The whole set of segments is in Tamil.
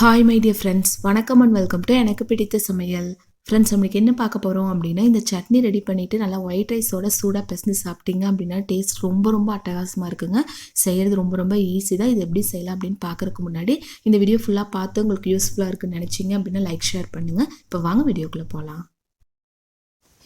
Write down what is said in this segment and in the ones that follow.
ஹாய் மை டியர் ஃப்ரெண்ட்ஸ் வணக்கம் அண்ட் வெல்கம் டு எனக்கு பிடித்த சமையல். ஃப்ரெண்ட்ஸ் நம்மளுக்கு என்ன பார்க்க போகிறோம் அப்படின்னா இந்த சட்னி ரெடி பண்ணிவிட்டு நல்லா ஒயிட் ரைஸோட சூடாக பிசைஞ்சு சாப்பிட்டீங்க அப்படின்னா டேஸ்ட் ரொம்ப ரொம்ப அட்டகாசமாக இருக்குங்க. செய்கிறது ரொம்ப ரொம்ப ஈஸி தான். இது எப்படி செய்யலாம் அப்படின்னு பார்க்குறதுக்கு முன்னாடி இந்த வீடியோ ஃபுல்லாக பார்த்து உங்களுக்கு யூஸ்ஃபுல்லாக இருக்குன்னு நினச்சிங்க அப்படின்னா லைக் ஷேர் பண்ணுங்கள் இப்போ வாங்க வீடியோக்குள்ளே போகலாம்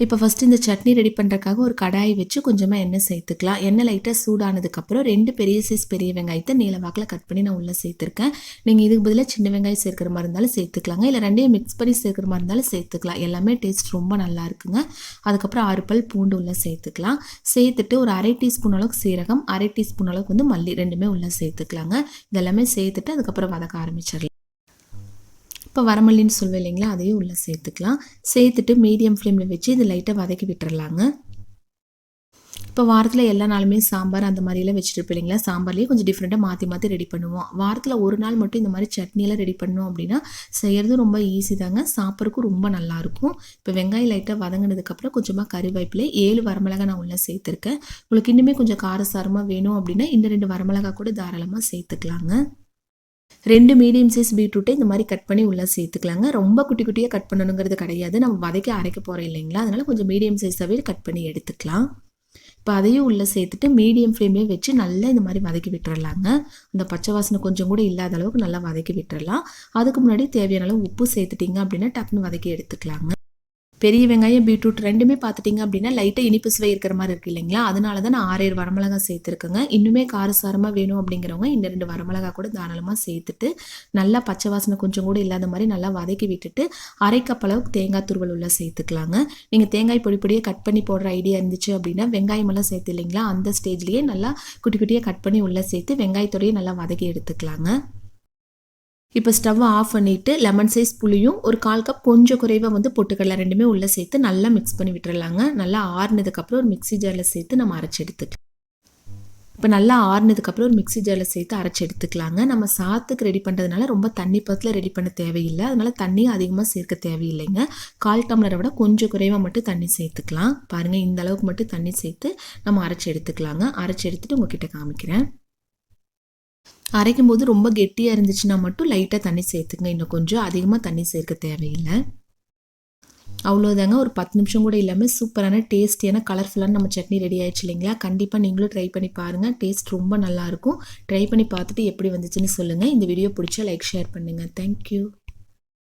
இப்போ ஃபஸ்ட்டு இந்த சட்னி ரெடி பண்ணுறக்காக ஒரு கடாய் வச்சு கொஞ்சமாக எண்ணெய் சேர்த்துக்கலாம். எண்ணெய் லைட்டாக சூடானதுக்கப்புறம் ரெண்டு பெரிய சைஸ் பெரிய வெங்காயத்தை நீல வாக்கில் கட் பண்ணி நான் உள்ளே சேர்த்துருக்கேன். நீங்கள் இதுக்கு பதிலாக சின்ன வெங்காயம் சேர்க்குற மாதிரி இருந்தாலும் சேர்த்துக்கலாங்க. இல்லை ரெண்டையும் மிக்ஸ் பண்ணி சேர்க்குற மாதிரி இருந்தாலும் சேர்த்துக்கலாம். எல்லாமே டேஸ்ட் ரொம்ப நல்லா இருக்குங்க. அதுக்கப்புறம் ஆறு பல் பூண்டு உள்ளே சேர்த்துக்கலாம். சேர்த்துட்டு ஒரு அரை டீஸ்பூன் அளவுக்கு சீரகம் அரை டீஸ்பூன் அளவுக்கு வந்து மல்லி ரெண்டுமே உள்ளே சேர்த்துக்கலாங்க. இதெல்லாமே சேர்த்துட்டு அதுக்கப்புறம் வதக்க ஆரம்பிச்சிடலாம். இப்போ வரமல்லின்னு சொல்லுவேன் இல்லைங்களா அதையும் உள்ளே சேர்த்துக்கலாம். சேர்த்துட்டு மீடியம் ஃப்ளேமில் வச்சு இது லைட்டாக வதக்கி விட்டுறலாங்க. இப்போ வாரத்தில் எல்லா நாளுமே சாம்பார் அந்த மாதிரிலாம் வச்சுட்டு இல்லைங்களா சாம்பார்லேயே கொஞ்சம் டிஃப்ரெண்ட்டாக மாற்றி மாற்றி ரெடி பண்ணுவோம். வாரத்தில் ஒரு நாள் மட்டும் இந்த மாதிரி சட்னியெல்லாம் ரெடி பண்ணோம் அப்படின்னா செய்கிறது ரொம்ப ஈஸி தாங்க சாப்பிட்றதுக்கும் ரொம்ப நல்லாயிருக்கும் இப்போ வெங்காயம் லைட்டாக வதங்கினதுக்கப்புறம் கொஞ்சமாக கறிவேப்பிலை ஏழு வரமிளகா நான் உள்ளே சேர்த்துருக்கேன். உங்களுக்கு இன்னுமே கொஞ்சம் காரசாரமாக வேணும் அப்படின்னா இன்னும் ரெண்டு வரமிளகா கூட தாராளமாக சேர்த்துக்கலாங்க. ரெண்டு மீடியம் சைஸ் பீட்ரூட்டை இந்த மாதிரி கட் பண்ணி உள்ளே சேர்த்துக்கலாங்க. ரொம்ப குட்டி குட்டியாக கட் பண்ணணுங்கிறது கிடையாது. நம்ம வதக்கி அரைக்க போகிறோம் இல்லைங்களா? அதனால் கொஞ்சம் மீடியம் சைஸாகவே கட் பண்ணி எடுத்துக்கலாம். இப்போ அதையும் உள்ளே சேர்த்துட்டு மீடியம் ஃப்ளேம்லேயே வச்சு நல்லா இந்த மாதிரி வதக்கி விட்டுறலாங்க. அந்த பச்சை வாசனை கொஞ்சம் கூட இல்லாத அளவுக்கு நல்லா வதக்கி விட்டுறலாம். அதுக்கு முன்னாடி தேவையான அளவு உப்பு சேர்த்துட்டிங்க அப்படின்னா டக்குன்னு வதக்கி எடுத்துக்கலாங்க. பெரிய வெங்காயம் பீட்ரூட் ரெண்டுமே பார்த்துட்டிங்க அப்படின்னா லைட்டாக இனிப்பு சுவை இருக்கிற மாதிரி இருக்குது இல்லைங்களா? அதனால தான் நான் ஆறேழு வரமிளகா சேர்த்துருக்கேங்க. இன்னுமே காரசாரமாக வேணும் அப்படிங்கிறவங்க இந்த ரெண்டு வரமிளகா கூட தாராளமாக சேர்த்துட்டு நல்லா பச்சை வாசனை கொஞ்சம் கூட இல்லாத மாதிரி நல்லா வதக்கி விட்டுட்டு அரை கப் அளவுக்கு தேங்காய் துருவல் உள்ள சேர்த்துக்கலாங்க. நீங்கள் தேங்காய் பொடி பொடியாக கட் பண்ணி போடுற ஐடியா இருந்துச்சு அப்படின்னா வெங்காயமெல்லாம் சேர்த்து இல்லைங்களா? அந்த ஸ்டேஜ்லேயே நல்லா குட்டி குட்டியாக கட் பண்ணி உள்ளே சேர்த்து வெங்காயத்தோடையே நல்லா வதக்கி எடுத்துக்கலாங்க. இப்போ ஸ்டவ்வை ஆஃப் பண்ணிவிட்டு லெமன் சைஸ் புளியும் ஒரு கால் கப் கொஞ்சம் குறைவாக வந்து பொட்டுக்கடலை ரெண்டுமே உள்ளே சேர்த்து நல்லா மிக்ஸ் பண்ணி விட்டுறலாங்க. நல்லா ஆறுனதுக்கப்புறம் ஒரு மிக்சி ஜாரில் சேர்த்து நம்ம அரைச்சி எடுத்துக்கலாம் இப்போ நல்லா ஆறுனதுக்கப்புறம் ஒரு மிக்சி ஜாரில் சேர்த்து அரைச்சி எடுத்துக்கலாங்க. நம்ம சாத்துக்கு ரெடி பண்ணுறதுனால ரொம்ப தண்ணி பத்தில் ரெடி பண்ண தேவையில்லை. அதனால் தண்ணியும் அதிகமாக சேர்க்க தேவையில்லைங்க. கால் டம்ளரை விட கொஞ்சம் குறைவாக மட்டும் தண்ணி சேர்த்துக்கலாம். பாருங்கள் இந்த அளவுக்கு மட்டும் தண்ணி சேர்த்து நம்ம அரைச்சி எடுத்துக்கலாங்க. அரைச்சி எடுத்துகிட்டு உங்ககிட்ட காமிக்கிறேன். அரைக்கும் போது ரொம்ப கெட்டியாக இருந்துச்சுன்னா மட்டும் லைட்டாக தண்ணி சேர்த்துங்க இன்னும் கொஞ்சம் அதிகமாக தண்ணி சேர்க்க தேவையில்லை. அவ்வளோதாங்க ஒரு பத்து நிமிஷம் கூட இல்லாமல் சூப்பரான டேஸ்டியான கலர்ஃபுல்லான நம்ம சட்னி ரெடி ஆயிடுச்சு இல்லைங்களா? கண்டிப்பாக நீங்களும் ட்ரை பண்ணி பாருங்கள் டேஸ்ட் ரொம்ப நல்லாயிருக்கும் ட்ரை பண்ணி பார்த்துட்டு எப்படி வந்துச்சுன்னு சொல்லுங்கள் இந்த வீடியோ பிடிச்சா லைக் ஷேர் பண்ணுங்கள் தேங்க்யூ